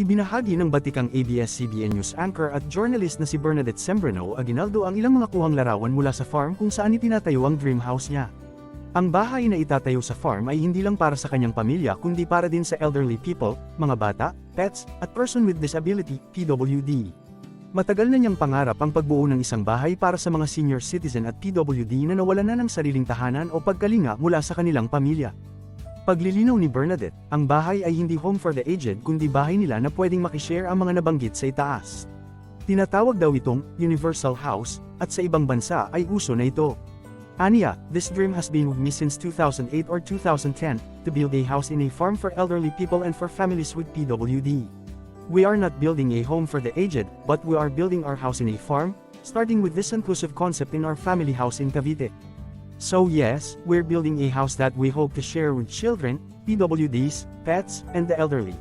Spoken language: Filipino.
Ibinahagi ng batikang ABS-CBN News anchor at journalist na si Bernadette Sembrano Aguinaldo ang ilang mga kuhang larawan mula sa farm kung saan itinatayo ang dream house niya. Ang bahay na itatayo sa farm ay hindi lang para sa kanyang pamilya kundi para din sa elderly people, mga bata, pets, at person with disability, PWD. Matagal na niyang pangarap ang pagbuo ng isang bahay para sa mga senior citizen at PWD na nawalan na ng sariling tahanan o pagkalinga mula sa kanilang pamilya. Paglilinaw ni Bernadette, ang bahay ay hindi home for the aged kundi bahay nila na pwedeng makishare ang mga nabanggit sa itaas. Tinatawag daw itong universal house, at sa ibang bansa ay uso na ito. Aniya, this dream has been with me since 2008 or 2010, to build a house in a farm for elderly people and for families with PWD. We are not building a home for the aged, but we are building our house in a farm, starting with this inclusive concept in our family house in Cavite. So yes, we're building a house that we hope to share with children, PWDs, pets, and the elderly.